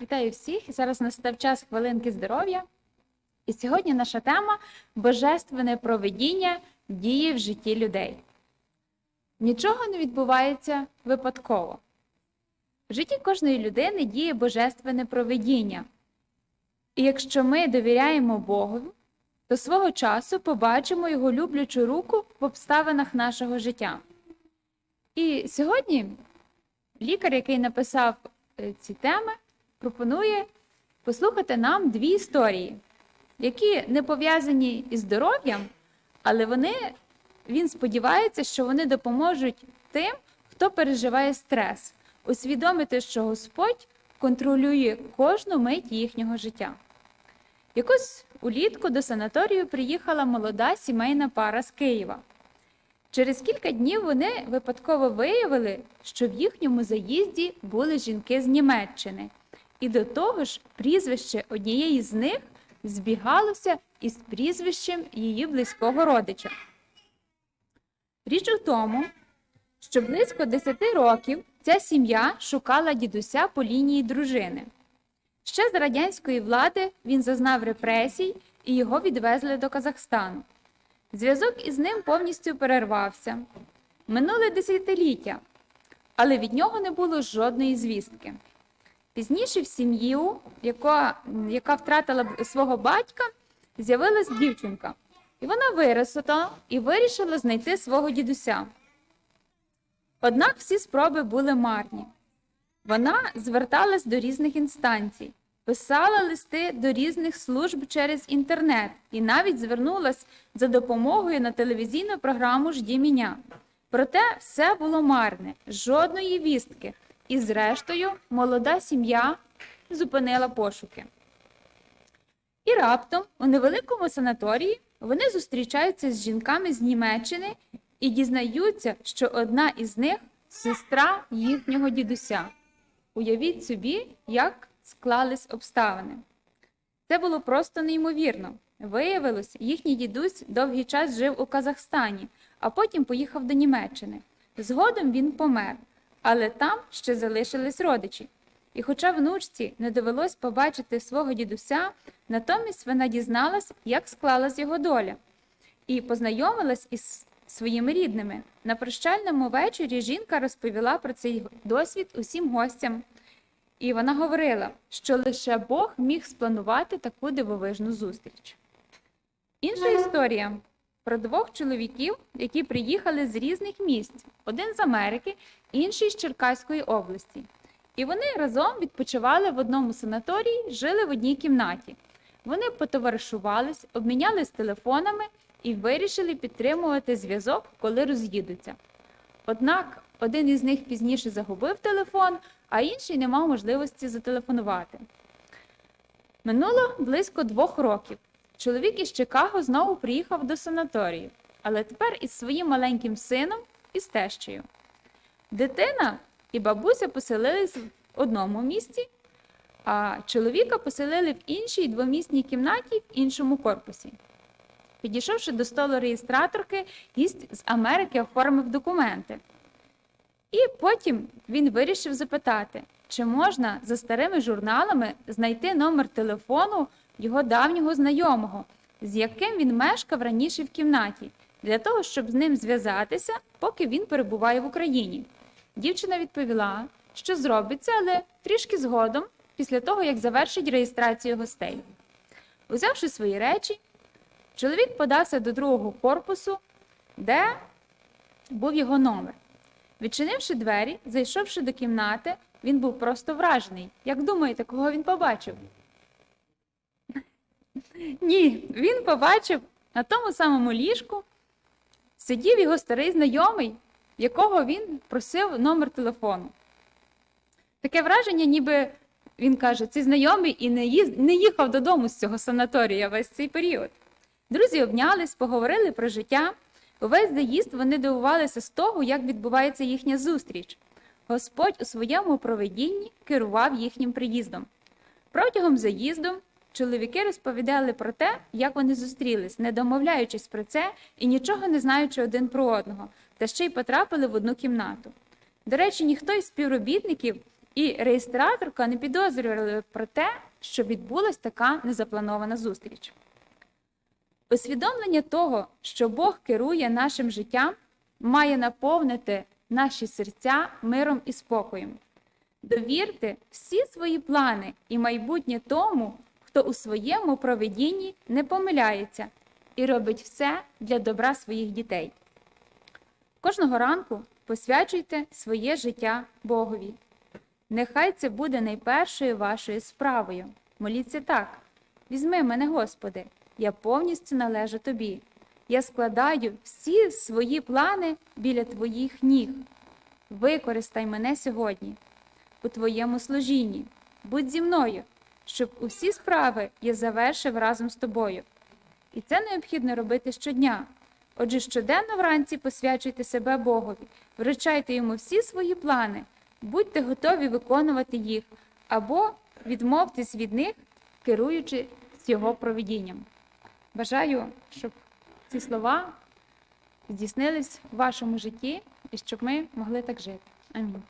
Вітаю всіх! Зараз настав час хвилинки здоров'я. І сьогодні наша тема божественне проведіння діє в житті людей. Нічого не відбувається випадково. В житті кожної людини діє божественне проведіння. І якщо ми довіряємо Богу, то свого часу побачимо його люблячу руку в обставинах нашого життя. І сьогодні лікар, який написав е, ці теми, пропонує послухати нам дві історії, які не пов'язані із здоров'ям, але вони, він сподівається, що вони допоможуть тим, хто переживає стрес, усвідомити, що Господь контролює кожну мить їхнього життя. Якось улітку до санаторію приїхала молода сімейна пара з Києва. Через кілька днів вони випадково виявили, що в їхньому заїзді були жінки з Німеччини, і до того ж прізвище однієї з них збігалося із прізвищем її близького родича. Річ у тому, що близько 10 років ця сім'я шукала дідуся по лінії дружини. Ще з радянської влади він зазнав репресій і його відвезли до Казахстану. Зв'язок із ним повністю перервався. Минули десятиліття, але від нього не було жодної звістки. Пізніше в сім'ю, яка, яка втратила свого батька, з'явилась дівчинка. І вона виросла і вирішила знайти свого дідуся. Однак всі спроби були марні. Вона зверталась до різних інстанцій, писала листи до різних служб через інтернет і навіть звернулась за допомогою на телевізійну програму Жді мене. Проте все було марне, жодної вістки. І зрештою молода сім'я зупинила пошуки. І раптом у невеликому санаторії вони зустрічаються з жінками з Німеччини і дізнаються, що одна із них сестра їхнього дідуся. Уявіть собі, як склались обставини. Це було просто неймовірно. Виявилось, їхній дідусь довгий час жив у Казахстані, а потім поїхав до Німеччини. Згодом він помер, але там ще залишились родичі. І хоча внучці не довелось побачити свого дідуся, натомість вона дізналась, як склалась його доля, і познайомилась із своїми рідними. На прощальному вечорі жінка розповіла про цей досвід усім гостям. І вона говорила, що лише Бог міг спланувати таку дивовижну зустріч. Інша історія про двох чоловіків, які приїхали з різних місць: один з Америки, інший з Черкаської області. І вони разом відпочивали в одному санаторії, жили в одній кімнаті. Вони потоваришувались, обмінялись телефонами і вирішили підтримувати зв'язок, коли роз'їдуться. Однак один із них пізніше загубив телефон, а інший не мав можливості зателефонувати. Минуло близько двох років. Чоловік із Чикаго знову приїхав до санаторію, але тепер із своїм маленьким сином і з тещею. Дитина і бабуся поселились в одному місці, а чоловіка поселили в іншій двомісній кімнаті в іншому корпусі. Підійшовши до столу реєстраторки, гість з Америки оформив документи. І потім він вирішив запитати, чи можна за старими журналами знайти номер телефону його давнього знайомого, з яким він мешкав раніше в кімнаті, для того, щоб з ним зв'язатися, поки він перебуває в Україні. Дівчина відповіла, що зробиться, але трішки згодом, після того, як завершить реєстрацію гостей. Узявши свої речі, чоловік подався до другого корпусу, де був його номер. Відчинивши двері, зайшовши до кімнати, він був просто вражений. Як думаєте, кого він побачив? Ні, він побачив на тому самому ліжку сидів його старий знайомий, якого він просив номер телефону. Таке враження, ніби він каже, цей знайомий і не, їз... не їхав додому з цього санаторія весь цей період. Друзі обнялись, поговорили про життя. Увесь заїзд вони дивувалися з того, як відбувається їхня зустріч. Господь у своєму проведінні керував їхнім приїздом. Протягом заїзду чоловіки розповідали про те, як вони зустрілись, не домовляючись про це і нічого не знаючи один про одного, та ще й потрапили в одну кімнату. До речі, ніхто із співробітників і реєстраторка не підозрювали про те, що відбулась така незапланована зустріч. Усвідомлення того, що Бог керує нашим життям, має наповнити наші серця миром і спокоєм. Довірте всі свої плани і майбутнє тому, хто у своєму проведінні не помиляється і робить все для добра своїх дітей. Кожного ранку посвячуйте своє життя Богові. Нехай це буде найпершою вашою справою. Моліться так: візьми мене, Господи, я повністю належу Тобі. Я складаю всі свої плани біля Твоїх ніг. Використай мене сьогодні у Твоєму служінні. Будь зі мною, щоб усі справи я завершив разом з тобою. І це необхідно робити щодня. Отже, щоденно вранці посвячуйте себе Богові, вручайте йому всі свої плани, будьте готові виконувати їх або відмовтесь від них, керуючи його провідінням. Бажаю, щоб ці слова здійснились в вашому житті і щоб ми могли так жити. Амінь.